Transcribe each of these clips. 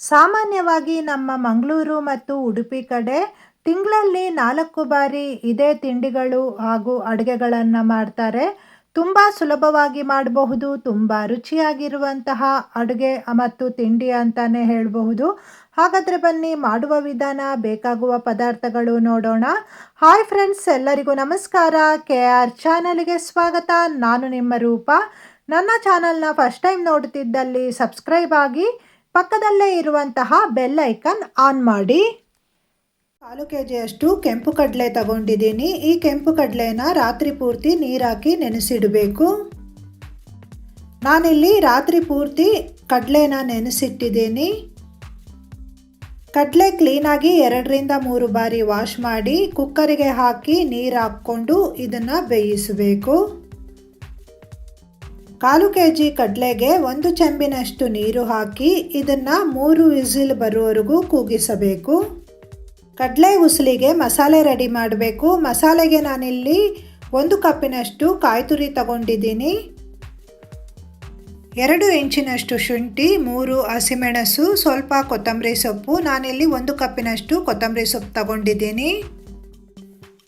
ಸಾಮಾನ್ಯವಾಗಿ ನಮ್ಮ ಮಂಗಳೂರು ಮತ್ತು ಉಡುಪಿ ಕಡೆ ತಿಂಗಳಲ್ಲಿ ನಾಲ್ಕು ಬಾರಿ ಇದೇ ತಿಂಡಿಗಳು ಹಾಗೂ ಅಡುಗೆಗಳನ್ನು ಮಾಡ್ತಾರೆ. ತುಂಬ ಸುಲಭವಾಗಿ ಮಾಡಬಹುದು, ತುಂಬ ರುಚಿಯಾಗಿರುವಂತಹ ಅಡುಗೆ ಮತ್ತು ತಿಂಡಿ ಅಂತಲೇ ಹೇಳಬಹುದು. ಹಾಗಾದರೆ ಬನ್ನಿ, ಮಾಡುವ ವಿಧಾನ, ಬೇಕಾಗುವ ಪದಾರ್ಥಗಳು ನೋಡೋಣ. ಹಾಯ್ ಫ್ರೆಂಡ್ಸ್, ಎಲ್ಲರಿಗೂ ನಮಸ್ಕಾರ. ಕೆ ಆರ್ ಚಾನಲ್ಗೆ ಸ್ವಾಗತ. ನಾನು ನಿಮ್ಮ ರೂಪ. ನನ್ನ ಚಾನಲ್ನ ಫಸ್ಟ್ ಟೈಮ್ ನೋಡ್ತಿದ್ದಲ್ಲಿ ಸಬ್ಸ್ಕ್ರೈಬ್ ಆಗಿ ಪಕ್ಕದಲ್ಲೇ ಇರುವಂತಹ ಬೆಲ್ ಐಕನ್ ಆನ್ ಮಾಡಿ. ಕಾಲು ಕೆ ಜಿಯಷ್ಟು ಕೆಂಪು ಕಡಲೆ ತಗೊಂಡಿದ್ದೀನಿ. ಈ ಕೆಂಪು ಕಡಲೆನ ರಾತ್ರಿ ಪೂರ್ತಿ ನೀರಾಕಿ ನೆನೆಸಿಡಬೇಕು. ನಾನಿಲ್ಲಿ ರಾತ್ರಿ ಪೂರ್ತಿ ಕಡಲೆನ ನೆನೆಸಿಟ್ಟಿದ್ದೀನಿ. ಕಡಲೆ ಕ್ಲೀನಾಗಿ ಎರಡರಿಂದ ಮೂರು ಬಾರಿ ವಾಶ್ ಮಾಡಿ ಕುಕ್ಕರಿಗೆ ಹಾಕಿ ನೀರು ಹಾಕ್ಕೊಂಡು ಇದನ್ನು ಬೇಯಿಸಬೇಕು. ಕಾಲು ಕೆ ಜಿ ಕಡಲೆಗೆ ಒಂದು ಚೆಂಬಿನಷ್ಟು ನೀರು ಹಾಕಿ ಇದನ್ನು ಮೂರು ವಿಸಿಲ್ ಬರುವವರೆಗೂ ಕೂಗಿಸಬೇಕು. ಕಡಲೆ ಉಸಲಿಗೆ ಮಸಾಲೆ ರೆಡಿ ಮಾಡಬೇಕು. ಮಸಾಲೆಗೆ ನಾನಿಲ್ಲಿ ಒಂದು ಕಪ್ಪಿನಷ್ಟು ಕಾಯಿ ತುರಿ ತಗೊಂಡಿದ್ದೀನಿ. ಎರಡು ಇಂಚಿನಷ್ಟು ಶುಂಠಿ, ಮೂರು ಹಸಿಮೆಣಸು, ಸ್ವಲ್ಪ ಕೊತ್ತಂಬರಿ ಸೊಪ್ಪು, ನಾನಿಲ್ಲಿ ಒಂದು ಕಪ್ಪಿನಷ್ಟು ಕೊತ್ತಂಬರಿ ಸೊಪ್ಪು ತಗೊಂಡಿದ್ದೀನಿ.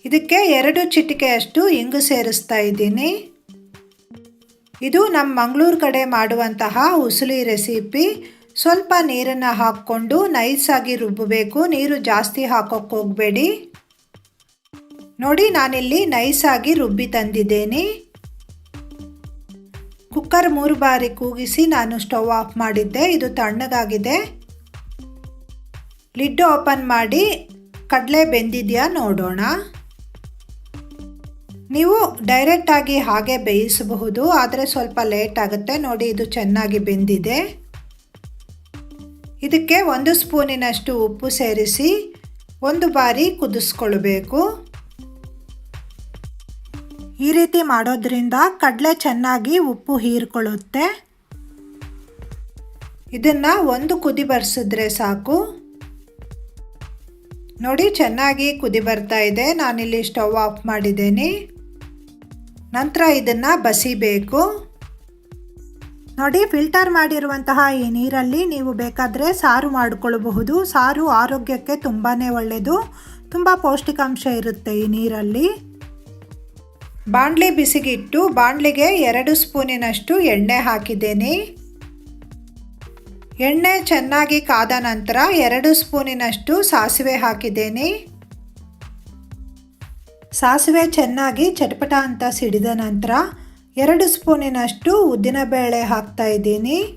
ಇದಕ್ಕೆ ಎರಡು ಚಿಟಿಕೆಯಷ್ಟು ಇಂಗು ಸೇರಿಸ್ತಾ ಇದ್ದೀನಿ. ಇದು ನಮ್ಮ ಮಂಗಳೂರು ಕಡೆ ಮಾಡುವಂತಹ ಉಸುಲಿ ರೆಸಿಪಿ. ಸ್ವಲ್ಪ ನೀರನ್ನು ಹಾಕ್ಕೊಂಡು ನೈಸಾಗಿ ರುಬ್ಬಬೇಕು. ನೀರು ಜಾಸ್ತಿ ಹಾಕೋಕ್ಕೆ ಹೋಗಬೇಡಿ. ನೋಡಿ, ನಾನಿಲ್ಲಿ ನೈಸಾಗಿ ರುಬ್ಬಿ ತಂದಿದ್ದೇನೆ. ಕುಕ್ಕರ್ ಮೂರು ಬಾರಿ ಕೂಗಿಸಿ ನಾನು ಸ್ಟವ್ ಆಫ್ ಮಾಡಿದ್ದೆ. ಇದು ತಣ್ಣಗಾಗಿದೆ. ಲಿಡ್ ಓಪನ್ ಮಾಡಿ. ಕಡಲೆ ಬೆಂದಿದೆಯಾ ನೋಡೋಣ. ನೀವು ಡೈರೆಕ್ಟಾಗಿ ಹಾಗೆ ಬೇಯಿಸಬಹುದು, ಆದರೆ ಸ್ವಲ್ಪ ಲೇಟ್ ಆಗುತ್ತೆ. ನೋಡಿ, ಇದು ಚೆನ್ನಾಗಿ ಬೆಂದಿದೆ. ಇದಕ್ಕೆ ಒಂದು ಸ್ಪೂನಿನಷ್ಟು ಉಪ್ಪು ಸೇರಿಸಿ ಒಂದು ಬಾರಿ ಕುದಿಸ್ಕೊಳ್ಬೇಕು. ಈ ರೀತಿ ಮಾಡೋದ್ರಿಂದ ಕಡಲೆ ಚೆನ್ನಾಗಿ ಉಪ್ಪು ಹೀರ್ಕೊಳ್ಳುತ್ತೆ. ಇದನ್ನು ಒಂದು ಕುದಿ ಬರ್ಸಿದ್ರೆ ಸಾಕು. ನೋಡಿ, ಚೆನ್ನಾಗಿ ಕುದಿ ಬರ್ತಾ ಇದೆ. ನಾನಿಲ್ಲಿ ಸ್ಟವ್ ಆಫ್ ಮಾಡಿದ್ದೇನೆ. ನಂತರ ಇದನ್ನು ಬಸಿಬೇಕು. ನೋಡಿ ಫಿಲ್ಟರ್ ಮಾಡಿರುವಂತಹ ಈ ನೀರಲ್ಲಿ ನೀವು ಬೇಕಾದರೆ ಸಾರು ಮಾಡಿಕೊಳ್ಳಬಹುದು ಸಾರು ಆರೋಗ್ಯಕ್ಕೆ ತುಂಬಾ ಒಳ್ಳೆಯದು ತುಂಬ ಪೌಷ್ಟಿಕಾಂಶ ಇರುತ್ತೆ ಈ ನೀರಲ್ಲಿ. ಬಾಣಲೆ ಬಿಸಿಗಿಟ್ಟು ಬಾಂಡ್ಲಿಗೆ ಎರಡು ಸ್ಪೂನಿನಷ್ಟು ಎಣ್ಣೆ ಹಾಕಿದ್ದೇನೆ. ಎಣ್ಣೆ ಚೆನ್ನಾಗಿ ಕಾದ ನಂತರ ಎರಡು ಸ್ಪೂನಿನಷ್ಟು ಸಾಸಿವೆ ಹಾಕಿದ್ದೇನೆ. ಸಾಸಿವೆ ಚೆನ್ನಾಗಿ ಚಟಪಟ ಅಂತ ಸಿಡಿದ ನಂತರ ಎರಡು ಸ್ಪೂನಿನಷ್ಟು ಉದ್ದಿನಬೇಳೆ ಹಾಕ್ತಾ ಇದ್ದೀನಿ.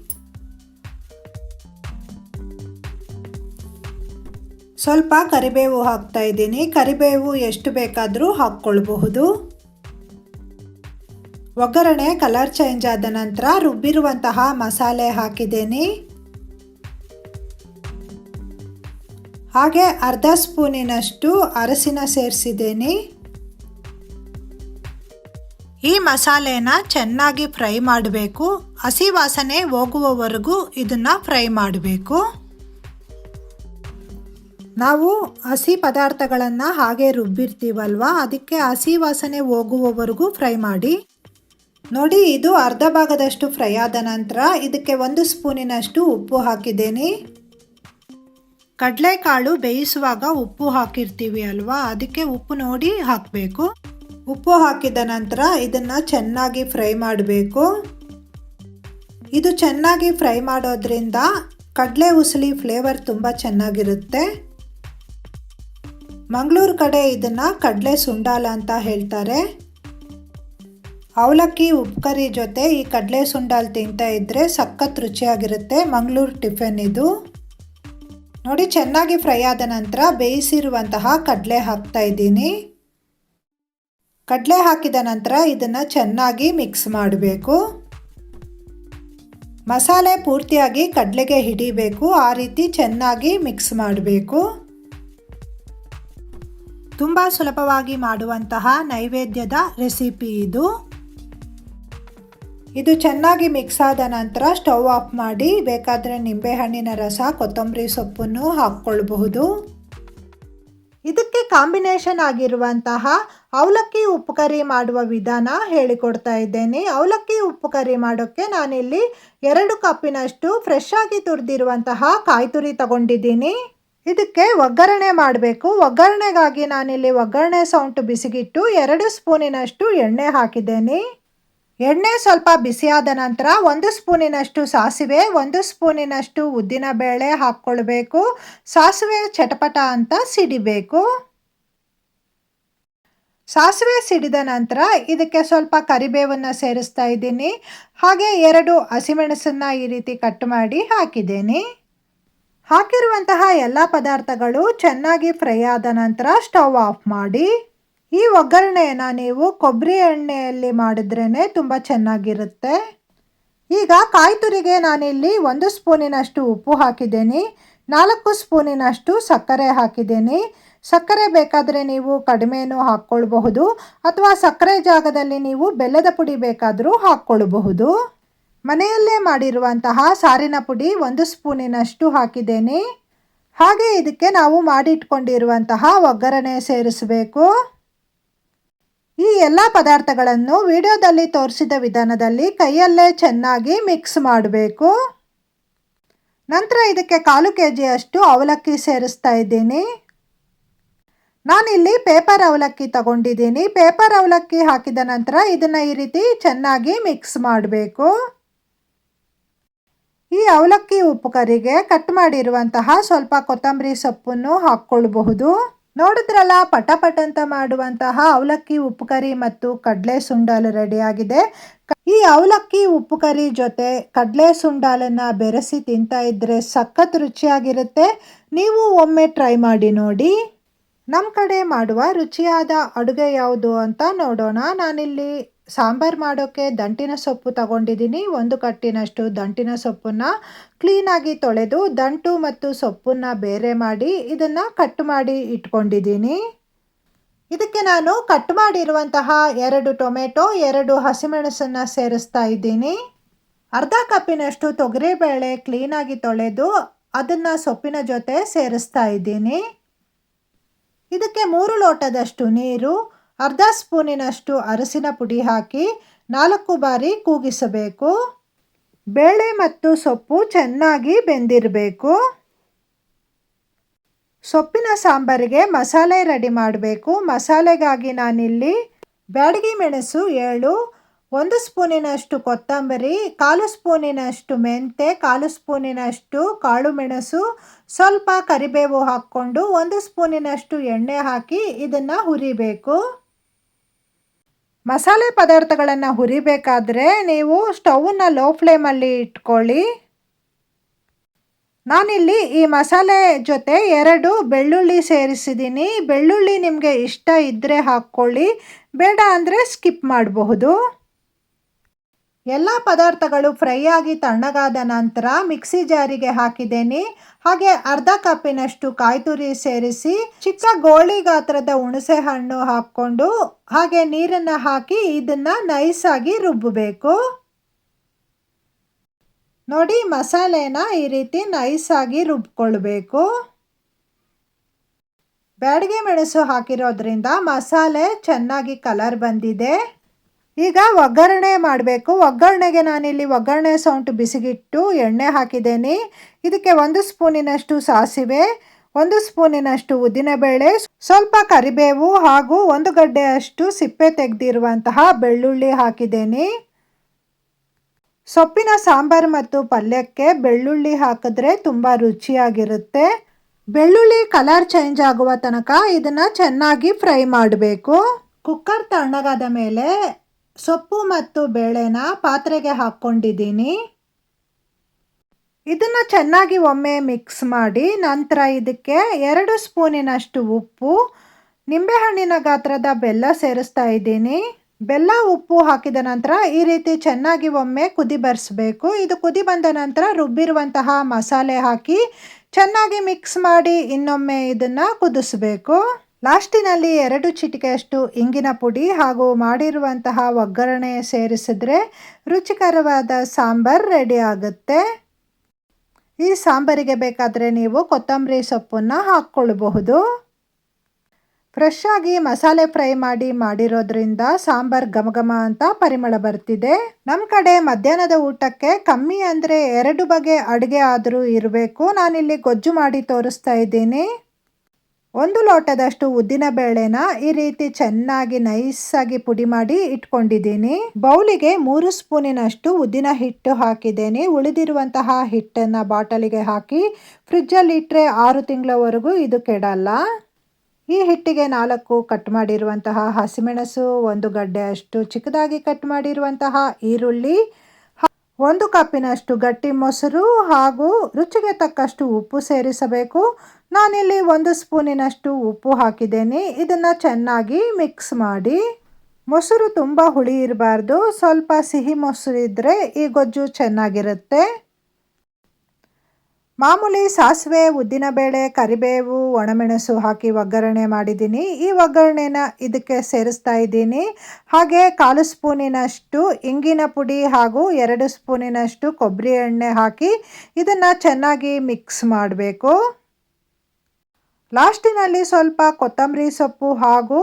ಸ್ವಲ್ಪ ಕರಿಬೇವು ಹಾಕ್ತಾ ಇದ್ದೀನಿ. ಕರಿಬೇವು ಎಷ್ಟು ಬೇಕಾದರೂ ಹಾಕ್ಕೊಳ್ಬಹುದು. ಒಗ್ಗರಣೆ ಕಲರ್ ಚೇಂಜ್ ಆದ ನಂತರ ರುಬ್ಬಿರುವಂತಹ ಮಸಾಲೆ ಹಾಕಿದ್ದೀನಿ. ಹಾಗೆ ಅರ್ಧ ಸ್ಪೂನಿನಷ್ಟು ಅರಸಿನ ಸೇರಿಸಿದ್ದೀನಿ. ಈ ಮಸಾಲೆನ ಚೆನ್ನಾಗಿ ಫ್ರೈ ಮಾಡಬೇಕು. ಹಸಿ ವಾಸನೆ ಹೋಗುವವರೆಗೂ ಇದನ್ನು ಫ್ರೈ ಮಾಡಬೇಕು. ನಾವು ಹಸಿ ಪದಾರ್ಥಗಳನ್ನು ಹಾಗೆ ರುಬ್ಬಿರ್ತೀವಲ್ವ? ಅದಕ್ಕೆ ಹಸಿ ವಾಸನೆ ಹೋಗುವವರೆಗೂ ಫ್ರೈ ಮಾಡಿ. ನೋಡಿ, ಇದು ಅರ್ಧ ಭಾಗದಷ್ಟು ಫ್ರೈ ಆದ ನಂತರ ಇದಕ್ಕೆ ಒಂದು ಸ್ಪೂನಿನಷ್ಟು ಉಪ್ಪು ಹಾಕಿದ್ದೇನೆ. ಕಡಲೆಕಾಳು ಬೇಯಿಸುವಾಗ ಉಪ್ಪು ಹಾಕಿರ್ತೀವಿ ಅಲ್ವಾ? ಅದಕ್ಕೆ ಉಪ್ಪು ನೋಡಿ ಹಾಕಬೇಕು. ಉಪ್ಪು ಹಾಕಿದ ನಂತರ ಇದನ್ನು ಚೆನ್ನಾಗಿ ಫ್ರೈ ಮಾಡಬೇಕು. ಇದು ಚೆನ್ನಾಗಿ ಫ್ರೈ ಮಾಡೋದ್ರಿಂದ ಕಡಲೆ ಉಸಲಿ ಫ್ಲೇವರ್ ತುಂಬ ಚೆನ್ನಾಗಿರುತ್ತೆ. ಮಂಗಳೂರು ಕಡೆ ಇದನ್ನು ಕಡಲೆ ಸುಂಡಾಲ ಅಂತ ಹೇಳ್ತಾರೆ. ಅವಲಕ್ಕಿ ಉಪ್ಕರಿ ಜೊತೆ ಈ ಕಡಲೆ ಸುಂಡಾಲ್ ತಿಂತಾ ಇದ್ದರೆ ಸಖತ್ ರುಚಿಯಾಗಿರುತ್ತೆ ಮಂಗಳೂರು ಟಿಫನ್ ಇದು. ನೋಡಿ ಚೆನ್ನಾಗಿ ಫ್ರೈ ಆದ ನಂತರ ಬೇಯಿಸಿರುವಂತಹ ಕಡಲೆ ಹಾಕ್ತಾ ಇದ್ದೀನಿ. ಕಡಲೆ ಹಾಕಿದ ನಂತರ ಇದನ್ನು ಚೆನ್ನಾಗಿ ಮಿಕ್ಸ್ ಮಾಡಬೇಕು. ಮಸಾಲೆ ಪೂರ್ತಿಯಾಗಿ ಕಡಲೆಗೆ ಹಿಡಿಬೇಕು. ಆ ರೀತಿ ಚೆನ್ನಾಗಿ ಮಿಕ್ಸ್ ಮಾಡಬೇಕು. ತುಂಬ ಸುಲಭವಾಗಿ ಮಾಡುವಂತಹ ನೈವೇದ್ಯದ ರೆಸಿಪಿ ಇದು. ಇದು ಚೆನ್ನಾಗಿ ಮಿಕ್ಸ್ ಆದ ನಂತರ ಸ್ಟವ್ ಆಫ್ ಮಾಡಿ ಬೇಕಾದರೆ ನಿಂಬೆಹಣ್ಣಿನ ರಸ, ಕೊತ್ತಂಬರಿ ಸೊಪ್ಪನ್ನು ಹಾಕ್ಕೊಳ್ಬಹುದು. ಇದಕ್ಕೆ ಕಾಂಬಿನೇಷನ್ ಆಗಿರುವಂತಹ ಅವಲಕ್ಕಿ ಉಪ್ಪು ಕರಿ ಮಾಡುವ ವಿಧಾನ ಹೇಳಿಕೊಡ್ತಾ ಇದ್ದೇನೆ. ಅವಲಕ್ಕಿ ಉಪ್ಪು ಕರಿ ಮಾಡೋಕ್ಕೆ ನಾನಿಲ್ಲಿ ಎರಡು ಕಪ್ಪಿನಷ್ಟು ಫ್ರೆಶ್ ಆಗಿ ತುರಿದಿರುವಂತಹ ಕಾಯಿ ತುರಿ ತಗೊಂಡಿದ್ದೀನಿ. ಇದಕ್ಕೆ ಒಗ್ಗರಣೆ ಮಾಡಬೇಕು. ಒಗ್ಗರಣೆಗಾಗಿ ನಾನಿಲ್ಲಿ ಒಗ್ಗರಣೆ ಸೌಂಟು ಬಿಸಿಗಿಟ್ಟು ಎರಡು ಸ್ಪೂನಿನಷ್ಟು ಎಣ್ಣೆ ಹಾಕಿದ್ದೇನೆ. ಎಣ್ಣೆ ಸ್ವಲ್ಪ ಬಿಸಿಯಾದ ನಂತರ ಒಂದು ಸ್ಪೂನಿನಷ್ಟು ಸಾಸಿವೆ, ಒಂದು ಸ್ಪೂನಿನಷ್ಟು ಉದ್ದಿನ ಬೇಳೆ ಹಾಕ್ಕೊಳ್ಬೇಕು. ಸಾಸಿವೆ ಚಟಪಟ ಅಂತ ಸಿಡಿಬೇಕು. ಸಾಸಿವೆ ಸಿಡಿದ ನಂತರ ಇದಕ್ಕೆ ಸ್ವಲ್ಪ ಕರಿಬೇವನ್ನು ಸೇರಿಸ್ತಾ ಇದ್ದೀನಿ. ಹಾಗೆ ಎರಡು ಹಸಿಮೆಣಸನ್ನು ಈ ರೀತಿ ಕಟ್ ಮಾಡಿ ಹಾಕಿದ್ದೀನಿ. ಹಾಕಿರುವಂತಹ ಎಲ್ಲ ಪದಾರ್ಥಗಳು ಚೆನ್ನಾಗಿ ಫ್ರೈ ಆದ ನಂತರ ಸ್ಟವ್ ಆಫ್ ಮಾಡಿ. ಈ ಒಗ್ಗರಣೆಯನ್ನು ನೀವು ಕೊಬ್ಬರಿ ಎಣ್ಣೆಯಲ್ಲಿ ಮಾಡಿದ್ರೇ ತುಂಬ ಚೆನ್ನಾಗಿರುತ್ತೆ. ಈಗ ಕಾಯಿ ತುರಿಗೆ ನಾನಿಲ್ಲಿ ಒಂದು ಸ್ಪೂನಿನಷ್ಟು ಉಪ್ಪು ಹಾಕಿದ್ದೀನಿ. ನಾಲ್ಕು ಸ್ಪೂನಿನಷ್ಟು ಸಕ್ಕರೆ ಹಾಕಿದ್ದೇನೆ. ಸಕ್ಕರೆ ಬೇಕಾದರೆ ನೀವು ಕಡಿಮೆಯೂ ಹಾಕ್ಕೊಳ್ಬಹುದು, ಅಥವಾ ಸಕ್ಕರೆ ಜಾಗದಲ್ಲಿ ನೀವು ಬೆಲ್ಲದ ಪುಡಿ ಬೇಕಾದರೂ ಹಾಕ್ಕೊಳ್ಬಹುದು. ಮನೆಯಲ್ಲೇ ಮಾಡಿರುವಂತಹ ಸಾರಿನ ಪುಡಿ ಒಂದು ಸ್ಪೂನಿನಷ್ಟು ಹಾಕಿದ್ದೇನೆ. ಹಾಗೆ ಇದಕ್ಕೆ ನಾವು ಮಾಡಿಟ್ಕೊಂಡಿರುವಂತಹ ಒಗ್ಗರಣೆ ಸೇರಿಸಬೇಕು. ಈ ಎಲ್ಲ ಪದಾರ್ಥಗಳನ್ನು ವಿಡಿಯೋದಲ್ಲಿ ತೋರಿಸಿದ ವಿಧಾನದಲ್ಲಿ ಕೈಯಲ್ಲೇ ಚೆನ್ನಾಗಿ ಮಿಕ್ಸ್ ಮಾಡಬೇಕು. ನಂತರ ಇದಕ್ಕೆ ಕಾಲು ಕೆ ಜಿಯಷ್ಟು ಅವಲಕ್ಕಿ ಸೇರಿಸ್ತಾ ಇದ್ದೀನಿ. ನಾನಿಲ್ಲಿ ಪೇಪರ್ ಅವಲಕ್ಕಿ ತಗೊಂಡಿದ್ದೀನಿ. ಪೇಪರ್ ಅವಲಕ್ಕಿ ಹಾಕಿದ ನಂತರ ಇದನ್ನು ಈ ರೀತಿ ಚೆನ್ನಾಗಿ ಮಿಕ್ಸ್ ಮಾಡಬೇಕು. ಈ ಅವಲಕ್ಕಿ ಉಪ್ಪು ಕರಿಗೆ ಕಟ್ ಮಾಡಿರುವಂತಹ ಸ್ವಲ್ಪ ಕೊತ್ತಂಬರಿ ಸೊಪ್ಪನ್ನು ಹಾಕ್ಕೊಳ್ಬಹುದು. ನೋಡಿದ್ರಲ್ಲ ಪಟ ಪಟ ಅಂತ ಮಾಡುವಂತಹ ಅವಲಕ್ಕಿ ಉಪ್ಪು ಕರಿ ಮತ್ತು ಕಡಲೆ ಸುಂಡಾಲು ರೆಡಿಯಾಗಿದೆ ಈ ಅವಲಕ್ಕಿ ಉಪ್ಪು ಕರಿ ಜೊತೆ ಕಡಲೆ ಸುಂಡಾಲನ್ನು ಬೆರೆಸಿ ತಿಂತ ಇದ್ದರೆ ಸಖತ್ ರುಚಿಯಾಗಿರುತ್ತೆ. ನೀವು ಒಮ್ಮೆ ಟ್ರೈ ಮಾಡಿ ನೋಡಿ. ನಮ್ಮ ಕಡೆ ಮಾಡುವ ರುಚಿಯಾದ ಅಡುಗೆ ಯಾವುದು ಅಂತ ನೋಡೋಣ. ನಾನಿಲ್ಲಿ ಸಾಂಬಾರು ಮಾಡೋಕ್ಕೆ ದಂಟಿನ ಸೊಪ್ಪು ತಗೊಂಡಿದ್ದೀನಿ. ಒಂದು ಕಟ್ಟಿನಷ್ಟು ದಂಟಿನ ಸೊಪ್ಪನ್ನು ಕ್ಲೀನಾಗಿ ತೊಳೆದು ದಂಟು ಮತ್ತು ಸೊಪ್ಪನ್ನು ಬೇರೆ ಮಾಡಿ ಇದನ್ನು ಕಟ್ ಮಾಡಿ ಇಟ್ಕೊಂಡಿದ್ದೀನಿ. ಇದಕ್ಕೆ ನಾನು ಕಟ್ ಮಾಡಿರುವಂತಹ ಎರಡು ಟೊಮೆಟೊ, ಎರಡು ಹಸಿಮೆಣಸನ್ನು ಸೇರಿಸ್ತಾ ಇದ್ದೀನಿ. ಅರ್ಧ ಕಪ್ಪಿನಷ್ಟು ತೊಗರಿಬೇಳೆ ಕ್ಲೀನಾಗಿ ತೊಳೆದು ಅದನ್ನು ಸೊಪ್ಪಿನ ಜೊತೆ ಸೇರಿಸ್ತಾ ಇದ್ದೀನಿ. ಇದಕ್ಕೆ ಮೂರು ಲೋಟದಷ್ಟು ನೀರು, ಅರ್ಧ ಸ್ಪೂನಿನಷ್ಟು ಅರಸಿನ ಪುಡಿ ಹಾಕಿ ನಾಲ್ಕು ಬಾರಿ ಕೂಗಿಸಬೇಕು. ಬೇಳೆ ಮತ್ತು ಸೊಪ್ಪು ಚೆನ್ನಾಗಿ ಬೆಂದಿರಬೇಕು. ಸೊಪ್ಪಿನ ಸಾಂಬಾರಿಗೆ ಮಸಾಲೆ ರೆಡಿ ಮಾಡಬೇಕು. ಮಸಾಲೆಗಾಗಿ ನಾನಿಲ್ಲಿ ಬ್ಯಾಡಗಿ ಮೆಣಸು ಏಳು ಒಂದು ಸ್ಪೂನಿನಷ್ಟು ಕೊತ್ತಂಬರಿ, ಕಾಲು ಸ್ಪೂನಿನಷ್ಟು ಮೆಂತೆ, ಕಾಲು ಸ್ಪೂನಿನಷ್ಟು ಕಾಳು ಮೆಣಸು, ಸ್ವಲ್ಪ ಕರಿಬೇವು ಹಾಕ್ಕೊಂಡು ಒಂದು ಸ್ಪೂನಿನಷ್ಟು ಎಣ್ಣೆ ಹಾಕಿ ಇದನ್ನು ಹುರಿಬೇಕು. ಮಸಾಲೆ ಪದಾರ್ಥಗಳನ್ನು ಹುರಿಬೇಕಾದ್ರೆ ನೀವು ಸ್ಟೌವನ್ನ ಲೋ ಫ್ಲೇಮಲ್ಲಿ ಇಟ್ಕೊಳ್ಳಿ. ನಾನಿಲ್ಲಿ ಈ ಮಸಾಲೆ ಜೊತೆ ಎರಡು ಬೆಳ್ಳುಳ್ಳಿ ಸೇರಿಸಿದ್ದೀನಿ. ಬೆಳ್ಳುಳ್ಳಿ ನಿಮಗೆ ಇಷ್ಟ ಇದ್ದರೆ ಹಾಕ್ಕೊಳ್ಳಿ, ಬೇಡ ಅಂದರೆ ಸ್ಕಿಪ್ ಮಾಡಬಹುದು. ಎಲ್ಲ ಪದಾರ್ಥಗಳು ಫ್ರೈ ಆಗಿ ತಣ್ಣಗಾದ ನಂತರ ಮಿಕ್ಸಿ ಜಾರಿಗೆ ಹಾಕಿದ್ದೇನೆ. ಹಾಗೆ ಅರ್ಧ ಕಪ್ಪಿನಷ್ಟು ಕಾಯ್ತುರಿ ಸೇರಿಸಿ ಚಿಕ್ಕ ಗೋಳಿ ಗಾತ್ರದ ಹುಣಸೆ ಹಣ್ಣು ಹಾಕ್ಕೊಂಡು ಹಾಗೆ ನೀರನ್ನು ಹಾಕಿ ಇದನ್ನ ನೈಸ್ ಆಗಿ ರುಬ್ಬಬೇಕು. ನೋಡಿ ಮಸಾಲೆನ ಈ ರೀತಿ ನೈಸ್ ಆಗಿ ರುಬ್ಕೊಳ್ಬೇಕು. ಬ್ಯಾಡಿಗೆ ಮೆಣಸು ಹಾಕಿರೋದ್ರಿಂದ ಮಸಾಲೆ ಚೆನ್ನಾಗಿ ಕಲರ್ ಬಂದಿದೆ. ಈಗ ಒಗ್ಗರಣೆ ಮಾಡಬೇಕು. ಒಗ್ಗರಣೆಗೆ ನಾನಿಲ್ಲಿ ಒಗ್ಗರಣೆ ಸೌಂಟು ಬಿಸಿಗಿಟ್ಟು ಎಣ್ಣೆ ಹಾಕಿದ್ದೇನೆ. ಇದಕ್ಕೆ ಒಂದು ಸ್ಪೂನಿನಷ್ಟು ಸಾಸಿವೆ, ಒಂದು ಸ್ಪೂನಿನಷ್ಟು ಉದ್ದಿನಬೇಳೆ, ಸ್ವಲ್ಪ ಕರಿಬೇವು ಹಾಗೂ ಒಂದು ಗಡ್ಡೆಯಷ್ಟು ಸಿಪ್ಪೆ ತೆಗೆದಿರುವಂತಹ ಬೆಳ್ಳುಳ್ಳಿ ಹಾಕಿದ್ದೇನೆ. ಸೊಪ್ಪಿನ ಸಾಂಬಾರು ಮತ್ತು ಪಲ್ಯಕ್ಕೆ ಬೆಳ್ಳುಳ್ಳಿ ಹಾಕಿದ್ರೆ ತುಂಬ ರುಚಿಯಾಗಿರುತ್ತೆ. ಬೆಳ್ಳುಳ್ಳಿ ಕಲರ್ ಚೇಂಜ್ ಆಗುವ ತನಕ ಇದನ್ನು ಚೆನ್ನಾಗಿ ಫ್ರೈ ಮಾಡಬೇಕು. ಕುಕ್ಕರ್ ತಣ್ಣಗಾದ ಮೇಲೆ ಸೊಪ್ಪು ಮತ್ತು ಬೇಳೆನ ಪಾತ್ರೆಗೆ ಹಾಕ್ಕೊಂಡಿದ್ದೀನಿ. ಇದನ್ನು ಚೆನ್ನಾಗಿ ಒಮ್ಮೆ ಮಿಕ್ಸ್ ಮಾಡಿ ನಂತರ ಇದಕ್ಕೆ ಎರಡು ಸ್ಪೂನಿನಷ್ಟು ಉಪ್ಪು, ನಿಂಬೆಹಣ್ಣಿನ ಗಾತ್ರದ ಬೆಲ್ಲ ಸೇರಿಸ್ತಾ ಇದ್ದೀನಿ. ಬೆಲ್ಲ, ಉಪ್ಪು ಹಾಕಿದ ನಂತರ ಈ ರೀತಿ ಚೆನ್ನಾಗಿ ಒಮ್ಮೆ ಕುದಿ ಬರೆಸಬೇಕು. ಇದು ಕುದಿ ಬಂದ ನಂತರ ರುಬ್ಬಿರುವಂತಹ ಮಸಾಲೆ ಹಾಕಿ ಚೆನ್ನಾಗಿ ಮಿಕ್ಸ್ ಮಾಡಿ ಇನ್ನೊಮ್ಮೆ ಇದನ್ನು ಕುದಿಸ್ಬೇಕು. ಲಾಸ್ಟಿನಲ್ಲಿ ಎರಡು ಚಿಟಿಕೆಯಷ್ಟು ಇಂಗಿನ ಪುಡಿ ಹಾಗೂ ಮಾಡಿರುವಂತಹ ಒಗ್ಗರಣೆ ಸೇರಿಸಿದ್ರೆ ರುಚಿಕರವಾದ ಸಾಂಬಾರ್ ರೆಡಿ ಆಗುತ್ತೆ. ಈ ಸಾಂಬಾರಿಗೆ ಬೇಕಾದರೆ ನೀವು ಕೊತ್ತಂಬರಿ ಸೊಪ್ಪನ್ನು ಹಾಕ್ಕೊಳ್ಬಹುದು. ಫ್ರೆಶ್ ಆಗಿ ಮಸಾಲೆ ಫ್ರೈ ಮಾಡಿ ಮಾಡಿರೋದ್ರಿಂದ ಸಾಂಬಾರ್ ಘಮ ಘಮ ಅಂತ ಪರಿಮಳ ಬರ್ತಿದೆ. ನಮ್ಮ ಕಡೆ ಮಧ್ಯಾಹ್ನದ ಊಟಕ್ಕೆ ಕಮ್ಮಿ ಅಂದರೆ ಎರಡು ಬಗೆ ಅಡುಗೆ ಆದರೂ ಇರಬೇಕು. ನಾನಿಲ್ಲಿ ಗೊಜ್ಜು ಮಾಡಿ ತೋರಿಸ್ತಾ ಇದ್ದೀನಿ. ಒಂದು ಲೋಟದಷ್ಟು ಉದ್ದಿನ ಬೇಳೆನ ಈ ರೀತಿ ಚೆನ್ನಾಗಿ ನೈಸಾಗಿ ಪುಡಿ ಮಾಡಿ ಇಟ್ಕೊಂಡಿದ್ದೀನಿ. ಬೌಲಿಗೆ ಮೂರು ಸ್ಪೂನಿನಷ್ಟು ಉದ್ದಿನ ಹಿಟ್ಟು ಹಾಕಿದ್ದೇನೆ. ಉಳಿದಿರುವಂತಹ ಹಿಟ್ಟನ್ನು ಬಾಟಲಿಗೆ ಹಾಕಿ ಫ್ರಿಜ್ಜಲ್ಲಿ ಇಟ್ಟರೆ ಆರು ತಿಂಗಳವರೆಗೂ ಇದು ಕೆಡಲ್ಲ. ಈ ಹಿಟ್ಟಿಗೆ ನಾಲ್ಕು ಕಟ್ ಮಾಡಿರುವಂತಹ ಹಸಿಮೆಣಸು, ಒಂದು ಗಡ್ಡೆ ಅಷ್ಟು ಚಿಕ್ಕದಾಗಿ ಕಟ್ ಮಾಡಿರುವಂತಹ ಈರುಳ್ಳಿ, ಒಂದು ಕಪ್ಪಿನಷ್ಟು ಗಟ್ಟಿ ಮೊಸರು ಹಾಗೂ ರುಚಿಗೆ ತಕ್ಕಷ್ಟು ಉಪ್ಪು ಸೇರಿಸಬೇಕು. ನಾನಿಲ್ಲಿ ಒಂದು ಸ್ಪೂನಿನಷ್ಟು ಉಪ್ಪು ಹಾಕಿದ್ದೇನೆ. ಇದನ್ನು ಚೆನ್ನಾಗಿ ಮಿಕ್ಸ್ ಮಾಡಿ. ಮೊಸರು ತುಂಬ ಹುಳಿ ಇರಬಾರ್ದು. ಸ್ವಲ್ಪ ಸಿಹಿ ಮೊಸರು ಇದ್ದರೆ ಈ ಗೊಜ್ಜು ಚೆನ್ನಾಗಿರುತ್ತೆ. ಮಾಮೂಲಿ ಸಾಸಿವೆ ಉದ್ದಿನಬೇಳೆ ಕರಿಬೇವು, ಒಣಮೆಣಸು ಹಾಕಿ ಒಗ್ಗರಣೆ ಮಾಡಿದ್ದೀನಿ. ಈ ಒಗ್ಗರಣೆನ ಇದಕ್ಕೆ ಸೇರಿಸ್ತಾ ಇದ್ದೀನಿ. ಹಾಗೆ ಕಾಲು ಸ್ಪೂನಿನಷ್ಟು ಇಂಗಿನ ಪುಡಿ ಹಾಗೂ ಎರಡು ಸ್ಪೂನಿನಷ್ಟು ಕೊಬ್ಬರಿ ಎಣ್ಣೆ ಹಾಕಿ ಇದನ್ನು ಚೆನ್ನಾಗಿ ಮಿಕ್ಸ್ ಮಾಡಬೇಕು. ಲಾಸ್ಟಿನಲ್ಲಿ ಸ್ವಲ್ಪ ಕೊತ್ತಂಬರಿ ಸೊಪ್ಪು ಹಾಗೂ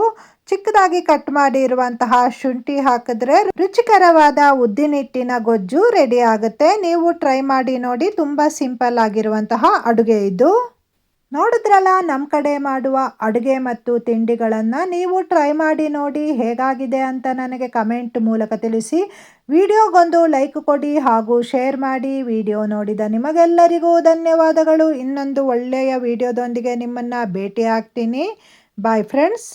ಚಿಕ್ಕದಾಗಿ ಕಟ್ ಮಾಡಿರುವಂತಹ ಶುಂಠಿ ಹಾಕಿದ್ರೆ ರುಚಿಕರವಾದ ಉದ್ದಿನಿಟ್ಟಿನ ಗೊಜ್ಜು ರೆಡಿ ಆಗುತ್ತೆ. ನೀವು ಟ್ರೈ ಮಾಡಿ ನೋಡಿ, ತುಂಬ ಸಿಂಪಲ್ ಆಗಿರುವಂತಹ ಅಡುಗೆ ಇದು. ನೋಡಿದ್ರಲ್ಲ ನಮ್ಮ ಕಡೆ ಮಾಡುವ ಅಡುಗೆ ಮತ್ತು ತಿಂಡಿಗಳನ್ನು ನೀವು ಟ್ರೈ ಮಾಡಿ ನೋಡಿ ಹೇಗಾಗಿದೆ ಅಂತ ನನಗೆ ಕಮೆಂಟ್ ಮೂಲಕ ತಿಳಿಸಿ. ವಿಡಿಯೋಗೊಂದು ಲೈಕ್ ಕೊಡಿ ಹಾಗೂ ಶೇರ್ ಮಾಡಿ. ವಿಡಿಯೋ ನೋಡಿದ ನಿಮಗೆಲ್ಲರಿಗೂ ಧನ್ಯವಾದಗಳು. ಇನ್ನೊಂದು ಒಳ್ಳೆಯ ವಿಡಿಯೋದೊಂದಿಗೆ ನಿಮ್ಮನ್ನು ಭೇಟಿ ಆಗ್ತೀನಿ ಬಾಯ್ ಫ್ರೆಂಡ್ಸ್